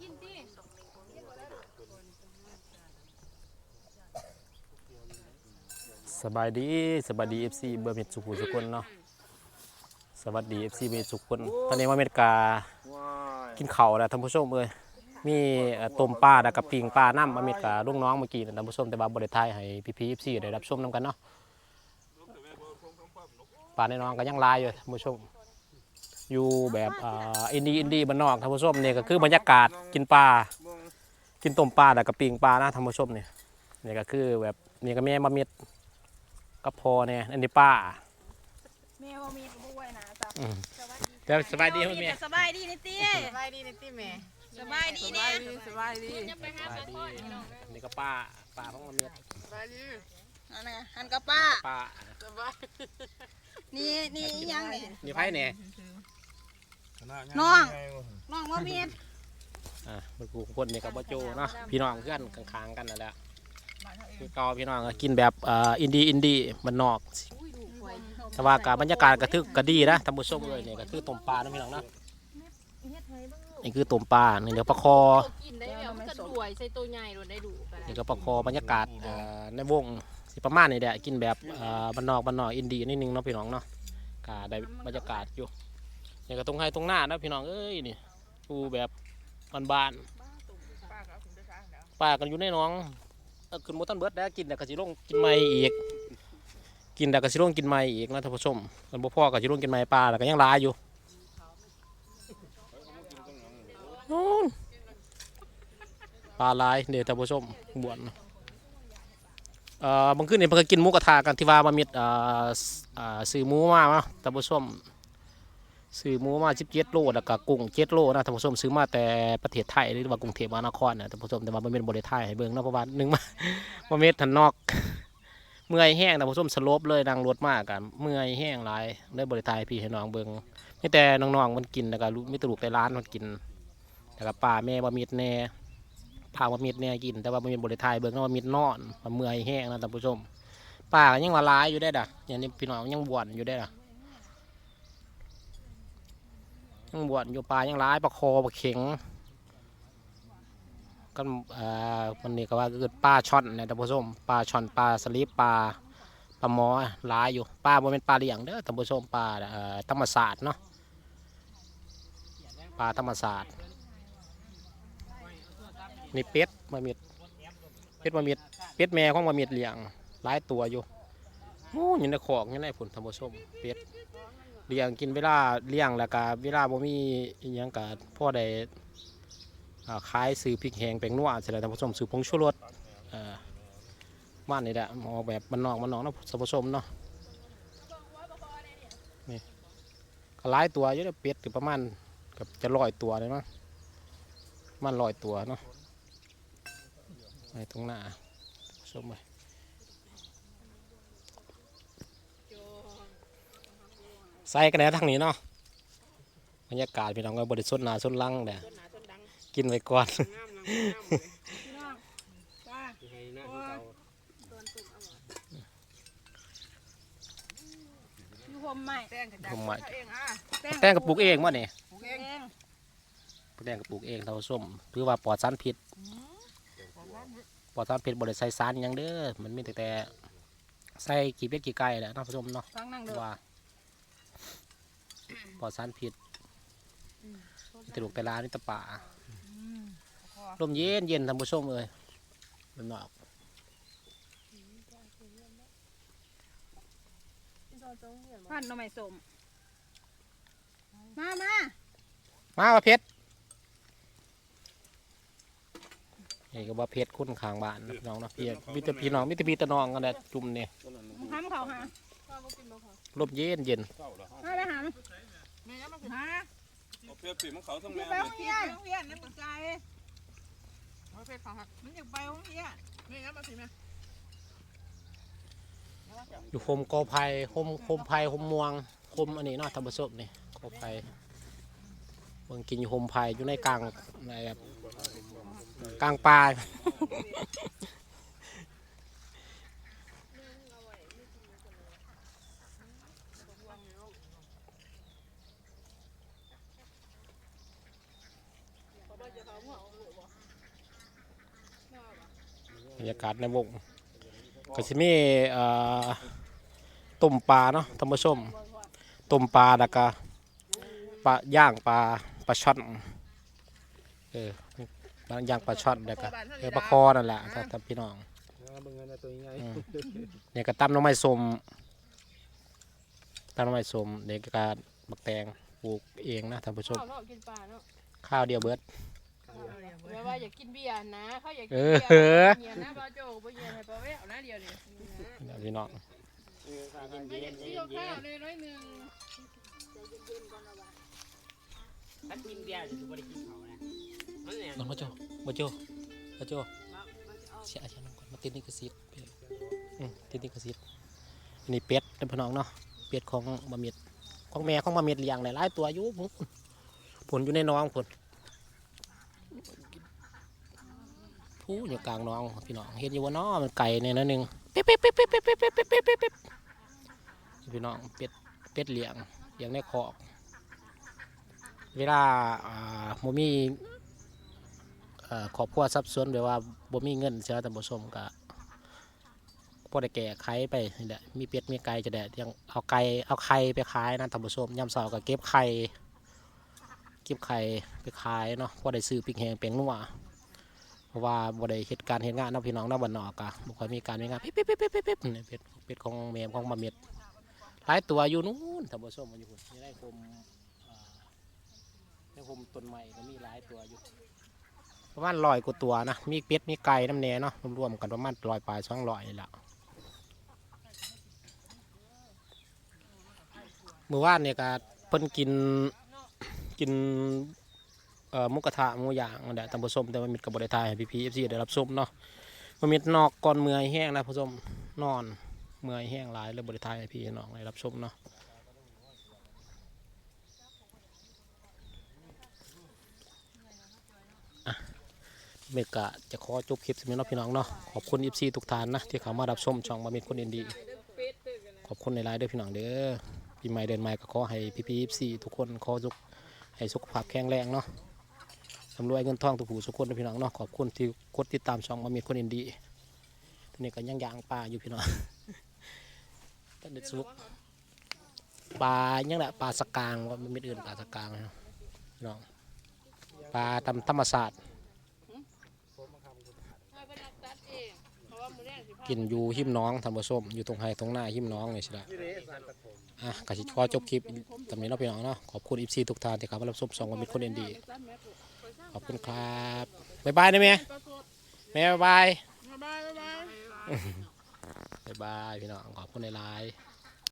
กินดิสบายดีสบายดี FC เบอร์เม็ดสุขุสุคนเนาะสวัสดี FC เบอร์เม็ดสุขคนตอนนี้มาอเมริกากินข้าวแล้วท่านผู้ชมเอ้ยมีเอ่อต้มปลาแล้วกับปิ้งปลาน้ำอเมริกาลูกน้องเมื่อกี้นะท่านผู้ชมแต่ว่าบริไทยให้พี่ๆ FC ได้รับชมนํกันเนาะปลาในน้องก็ยังหลายอยู่ท่านผู้ชม อยู่แบบอ่าอินดี้อินดี้บ้านนอกท่านผู้ชมนี่ก็คือบรรยากาศกินปลากินต้มปลาแล้วกับปิ้งปลานะท่านผู้ชมนี่นี่ก็คือแบบนี่ก็แม่มาเม็ดกับพอเนี่ยอันนี้ป้า แม่ว่ามีกับบุ้ยนะจ้ะอืม สวัสดีแต่สบายดีไหมแม่สบายดีนี่ตี้สบายดีนะติแม่สบายดีสเนี่บายยดีสบายดีจะไปหาปลาทอดพี่น้องนี่ก็ป้าป้าของมาเม็ดสบายดีนั่นน่ะหันกับป้าป้า สบายนี่นี่ยังเนี่ยนี่ไพ่เนี่ย น้องน้องว่ามีอะเมื่อกูคนนี่กับบ่โจเนาะพี่น้องเพื่อนข้างๆกันนั่นแหละคือเก่าพี่น้องก็กินแบบอ่าอินดี้อินดี้มันนอกแต่ว่ากับบรรยากาศกระทึกกระดีนะท่านผู้ชมเอ้ยนี่ก็คือต้มปลานะพี่น้องนะนี่คือต้มปลานี่เดี๋ยวปลาคอกินได้แบบมันก็ด้วยใส่ตัวใหญ่รถได้ดูก็ได้นี่ก็ปลาคอบรรยากาศเอ่อในวงสิประมาณนี้แหละกินแบบเอ่อบ้านนอกบ้านนอกอินดี้นิดนึงเนาะพี่น้องเนาะก็ได้บรรยากาศอยู่ นี่ก็ตรงให้ตรงหน้านะพี่น้องเอ้ยนี่ดูแบบบานๆป้ากันอยู่ในน้องเอ้อขึ้นมตันเบิร์ดแล้กินแต่กระสิลงกินไม่อีก กินแต่กระสิลงกินไม่อีกนะท่านผู้ชมกันบ่พ่อกระสิลงกินไม่ปลาแล้วก็ยังลายอยู่ปลาลายเดี๋ยวท่านผู้ชมบวนเอ่อบางคืนนี่เพิ่นก็กินหมูกระทะกันที่ว่ามามิดเอ่อสอ่าซื้อหมูมาเนาะท่านผู้ชม ซื้อหมูมา17โลแล้วก็กุ้ง7โลนะท่านผู้ชมซื้อมาแต่ประเทศไทยหรือว่ากรุงเทพมหานครนะท่านผู้ชมแต่ว่ามันเป็นบริไทยให้เบิ่งนาะเพราะว่าหนึ่งมามาเม็ดทันนอก เมื่อยแห้งท่านผู้ชมสลบเลยนั่งรถมากกันเมื่อยแห้งหลายได้บริไทยพี่ให้น้องเบิงไมีแต่น้องๆมันกินแล้วก็ลูกมีแตลูกแต่ร้านมันกินแล้วก็ป้าแม่บะมิดแน่พาบะมิดแน่กิน แต่ว่าบะมิดบริไทยเบิงนะบะมิดนอนว่าเมื่อยแห้งนะท่านผู้ชมป้ายังว่าร้ายอยู่ได้ด่ะอย่างนี้พี่น้องยังบวนอยู่ได้ด่ะ ยังบวนอยู่ปลายังร้ายประคอประเข็งก็เอ่อวันนี้ก็ว่าคือปลาช่อนนะท่านผู้ชมปลาช่อนปลาสลิปปลาปลาหมอหลายอยู่ปลาบ่เป็นปลาเลี้ยงเด้อท่านผู้ชมปลาธรรมศาสตร์เนาะปลาธรรมศาสตร์นี่เป็ดมามิดเป็ดมามิดเป็ดแม่ของมามิดเลี้ยงหลายตัวอยู่โอ้ยในขอกยังไงผลท่านผู้ชมเป็ด เลี้ยงกินเวลาเลี้ยงแล้วก็เวลาบ่มีอิหยังก็พ่อได้อ่าขายซื้อพริกแห้งแป้งนัวเสร็จแล้วท่านผู้ชมซื้อผงชูรสอ่อบ้านนี่แหละออกแบบบ้านนอกบ้านนอกเนาะท่านผู้ชมเนาะนี่ก็หลายตัวเยอะเลยเป็ดถึงประมาณเกับจะร้อยตัวเลยมั้งประมันร้อยตัวเนาะไอ้ตรงหน้าชมไป ใส่กันแล้วทางนี้เนาะบรรยากาศพี่น้องก็บริสุทธิ์หนาสุดลังเด้อต้นหนาต้นดังกินไว้ก่อนงามงามเลยอยู่ห่มใหม่แต้งกระจัผมหมายเองอะแป้งกระปุกเองวะเนี่ยปลูกเอเองงแป้งกระปุกเองเท่าส้มคือว่าปลอดสารพิษปลอดสารพิษบริใส่สารหยังเด้อมันมีแต่แต่ใส่กี่เป็ดกี่ไก่แหละเนาะผู้ชมเนาะฟังนั่งเด้อว่า ปลอดสารพิษมีแต่ลูกแต่ลานี่แตะป่าลมเย็นเย็นท่านผู้ชมเอ้ยมันนอกพันหน่อไม้สมมามามาว่าเพชรนี่ก็ว่าเพชรคุ้นข้างบ้านนะพี่น้องเนาะพี่มิตรพี่น้องมิตรพี่ตะน้องกันแหละจุ่มเนี่ยทำเขาหาลมเย็นเย็นมาไปหา หาเอาเปรียบสีมันเขาทั้งพี่แม่ไปเลยโรงเรียนเพี้ยนนี่ปึกใจเอาเพชรเขาหักมันอยากไปโรงเรียนนี่ครับมาสิแม่อยู่โฮมกอไผ่โฮมโฮมไผ่โฮมม่วงโฮมอันนี้เนาะทำผสมนี่กอไผ่เบิ่งกินอยู่โฮมไผ่อยู่ในกลางในแบบกลางป่า ยากาศในวงก็สิมีเอ่อต้มปลาเนาะท่านผู้ชมต้มปลาแล้วก็ปลาย่างปลาปลาช่อนเออย่างปลาช่อนแล้วก็เออปลาคอนั่นแหละท่านท่านพี่น้องเบิ่งเงินตัวใหญ่อืมเนี่ยก็ตำหน้ำไม้ส้มตำหน้ำไม้ส้มเนี่ยก็บักแตงปลูกเองนะท่านผู้ชมข้าวเนาะกินปลาเนาะข้าวเดียวเบิด แม่ว่าอยากกินเบียร์นะเขาอยากกินเอเบียอร์เบียร์นะบ่โจ้บ่เบียร์ให้บ่แววนะเดียวนี่เดี๋ยวพี่น้องไม่อยากกินข้าวเลยน้อยหนึงถ้ากินเบียร์จะไม่ได้กินเขานะมันเนี่ยน้องมาโจมาโจมาโจเสียอาชาน้องก่อนมาติดนี่กระซิบอืมติดนี่กระซิบอันนี้เป็ดนะพี่น้องเนาะเป็ดของบะเม็ดของแม่ของบะเม็ดเลี้ยงหลายๆตัวอยู่พุ่นผลอยู่ในน้องผลู้อยู่กลางน้องพี่น้องเห็นอยู่ว่าน้อมันไก่เนี่ยนหนึ่งปิ๊บปิ๊บปิ๊บปิ๊บปิ๊บปิ๊บปิ๊บปิ๊บปิ๊บปิ๊บพี่น้องเป็ดเป็ดเหลียงเลี้ยงในคอก เวลาอ่าโมมีเอ่อครอบคัวทรัพย์สวนแบบว่าบ่มีเงินเสียแต่บ่สมก็พอได้แก่ไข่ไปนี่แหละมีเป็ดมีไก่จะได้ยังเอาไก่เอาไข่ไปขายนะท่านผู้ชมยามเช้าก็เก็บไข่เก็บไข่ไปขายเนาะพอได้ซื้อพริกแหงแป้งนัว ราะว่าบ่ได้เหตุการณ์เหตุงานเนาะพี่น้องเนาะบ้านนอกอะบ่ค่อยมีการมีงานปิ๊บปิ๊บปิ๊บปิ๊บปิ๊บนี่เป็ดเป็ดของแม่ของมาเม็ดหลายตัวอยู่นู้นท่านผู้ชมมันอยู่พุ่นนี่ได้คมอ่าในผมต้นใหม่ก็มีหลายตัวอยู่ประมาณร้อยกว่าตัวนะมีเป็ดมีไก่น้ำแน่เนาะรวมๆกันประมาณร้อยปลายสองร้อยนี่แหละเมื่อวานเนี่ยก็เพิ่นกินกิน มุกกระทะหมูย่างนั่นแหละตำผสมแต่ว่ามิดกับบริทายพี่พีเอฟซีได้รับชมเนาะมันมิดนอกก่อนเมื่อยแห้งนะผสมนอนเมื่อยแห้งหลายแล้วบริทายพี่น้องได้รับชมเนาะเมกะจะขอจบคลิปสมิเนาะพี่น้องเนาะขอบคุณอีซีทุกท่านนะที่เข้ามารับชมช่องมามีคนอินดีขอบคุณในไลน์ด้วยพี่น้องเด้อปีใหม่เดินใหม่ก็ขอให้พี่พีอีซีทุกคนขอสุขให้สุขภาพแข็งแรงเนาะ สำรวยเงินทองทุกผู้ทุกคนนะพี่น้องเนาะขอบคุณที่กดติดตามช่องมามีคนอินดีทีนี้ก็ย่างยางปลาอยู่พี่น้องตันเด็ดสุกปลายังแหละปลาสกางว่ามันม่อื่นปลาสกางนะพี่น้องปลาตามธรรมศาสตร์ให้เพิ่นรับตัดเองเพราะว่ามื้อแรกสิพากินอยู่หิมน้องทำผสมอยู่ตรงไฮตรงหน้าหิมน้องนี่สิละอะกสิขอจบคลิปตำนี้เนาะพี่น้องเนาะขอบคุณอีซีทุกท่านที่เข้ามารับชมสองวันมิตรคนเอ็นดี ขอบคุณครับบ๊ายบายนะแม่แม่บ๊ายบายบ๊ายบายบ๊ายบายบ๊ายบายพี่น้องขอบคุณในไลน์บ